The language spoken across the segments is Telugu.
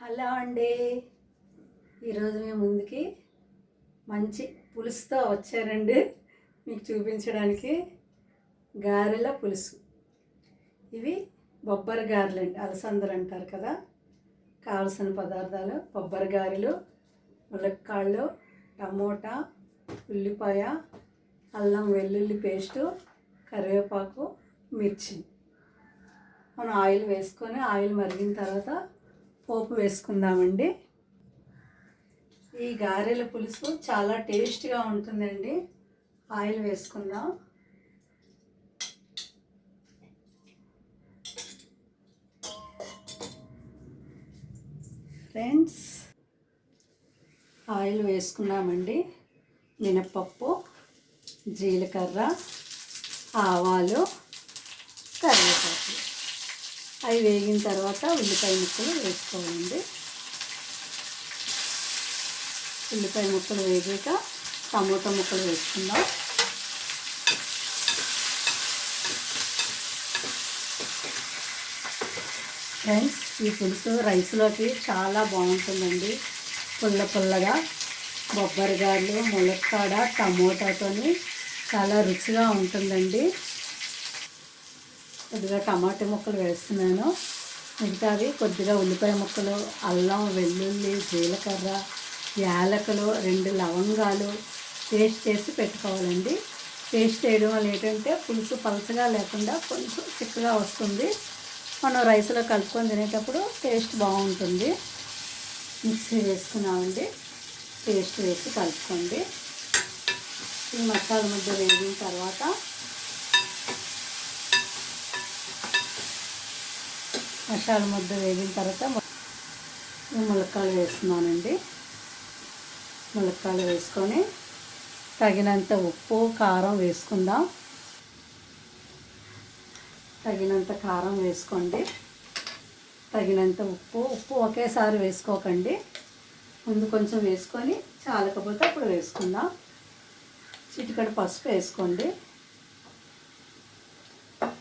హలో అండి. ఈరోజు మేము ముందుకి మంచి పులుసుతో వచ్చారండి మీకు చూపించడానికి. గారెల పులుసు. ఇవి బొబ్బరి గారెలు అండి అలసందలు అంటారు కదా. కావలసిన పదార్థాలు బొబ్బరి గారెలు ములక్కాళ్ళు టమోటా ఉల్లిపాయ అల్లం వెల్లుల్లి పేస్టు కరివేపాకు మిర్చి. మనం ఆయిల్ వేసుకొని ఆయిల్ మరిగిన తర్వాత పోపు వేసుకుందామండి. ఈ గారెల పులుసు చాలా టేస్ట్గా ఉంటుందండి. ఆయిల్ వేసుకుందాం. ఫ్రెండ్స్ ఆయిల్ వేసుకున్నామండి మినపప్పు జీలకర్ర ఆవాలు కరివేపాకు. అవి వేగిన తర్వాత ఉల్లిపాయ ముక్కలు వేసుకోవాలండి. ఉల్లిపాయ ముక్కలు వేగాక టమోటా ముక్కలు వేసుకుందాం. ఫ్రెండ్స్ ఈ పులుసు రైస్లోకి చాలా బాగుంటుందండి. పుల్ల పుల్లగా బొబ్బరి గారెలు ములక్కాడ టమోటాతోని చాలా రుచిగా ఉంటుందండి. కొద్దిగా టమాటా ముక్కలు వేస్తున్నాను. మిగతావి కొద్దిగా ఉల్లిపాయ ముక్కలు అల్లం వెల్లుల్లి జీలకర్ర యాలకులు రెండు లవంగాలు పేస్ట్ చేసి పెట్టుకోవాలండి. పేస్ట్ చేయడం వల్ల ఏంటంటే పులుసు పలసగా లేకుండా కొంచెం చిక్కగా వస్తుంది. మనం రైస్లో కలుపుకొని తినేటప్పుడు టేస్ట్ బాగుంటుంది. మిక్సీ వేసుకున్నామండి పేస్ట్ వేసి కలుపుకోండి. ఈ మసాలా ముద్ద వేగిన తర్వాత మసాలా ముద్ద వేగిన తర్వాత ములక్కాయలు వేస్తున్నానండి. ములక్కాయలు వేసుకొని తగినంత ఉప్పు కారం వేసుకుందాం. తగినంత కారం వేసుకోండి. తగినంత ఉప్పు ఉప్పు ఒకేసారి వేసుకోకండి. ముందు కొంచెం వేసుకొని చాలకపోతే అప్పుడు వేసుకుందాం. చిటికడ పసుపు వేసుకోండి.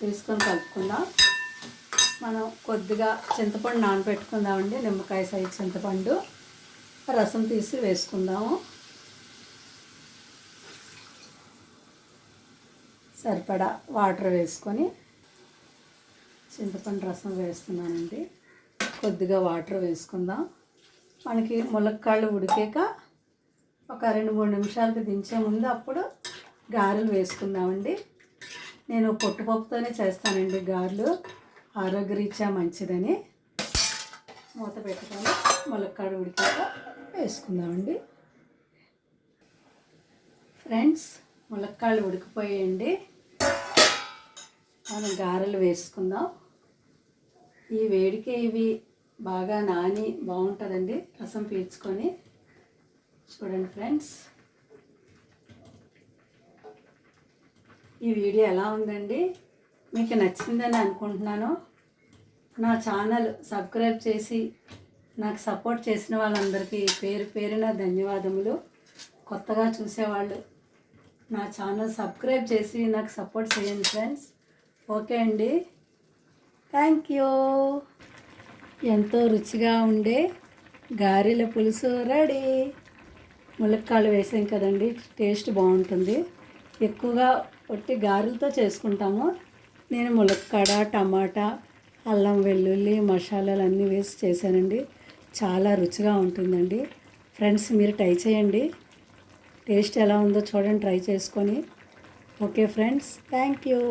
వేసుకొని కలుపుకుందాం. మనం కొద్దిగా చింతపండు నానబెట్టుకుందామండి. నిమ్మకాయ సైజు చింతపండు. రసం తీసి వేసుకుందాము. సరిపడా వాటర్ వేసుకొని చింతపండు రసం వేస్తున్నానండి. కొద్దిగా వాటర్ వేసుకుందాం. మనకి ములక్కాళ్ళు ఉడికాక ఒక రెండు మూడు నిమిషాలకి దించే ముందు అప్పుడు గారెలు వేసుకుందామండి. నేను పొట్టుపప్పుతోనే చేస్తానండి గారెలు. ఆరోగ్యరీత్యా మంచిదని మూత పెట్టుకొని ములక్కాడు ఉడికాక వేసుకుందామండి. ఫ్రెండ్స్ ములక్కాళ్ళు ఉడికిపోయాయండి. మనం గారెలు వేసుకుందాం. ఈ వేడికే ఇవి బాగా నాని బాగుంటుందండి రసం పీల్చుకొని. చూడండి ఫ్రెండ్స్. ఈ వీడియో ఎలా ఉందండి? మీకు నచ్చిందని అనుకుంటున్నాను. నా ఛానల్ సబ్స్క్రైబ్ చేసి నాకు సపోర్ట్ చేసిన వాళ్ళందరికీ పేరు పేరున ధన్యవాదములు. కొత్తగా చూసేవాళ్ళు నా ఛానల్ సబ్స్క్రైబ్ చేసి నాకు సపోర్ట్ చేయండి ఫ్రెండ్స్. ఓకే అండి. Thank you. ఎంతో రుచిగా ఉండే గారెల పులుసు రెడీ. ములక్కాలు వేసాం కదండి టేస్ట్ బాగుంటుంది. ఎక్కువగా ఒట్టి గారెలతో చేసుకుంటాము. నేను ములక్కాడ టమాటా అల్లం వెల్లుల్లి మసాలాలు అన్నీ వేసి చేశానండి. చాలా రుచిగా ఉంటుందండి. ఫ్రెండ్స్ మీరు ట్రై చేయండి. టేస్ట్ ఎలా ఉందో చూడండి ట్రై చేసుకొని. Okay friends thank you.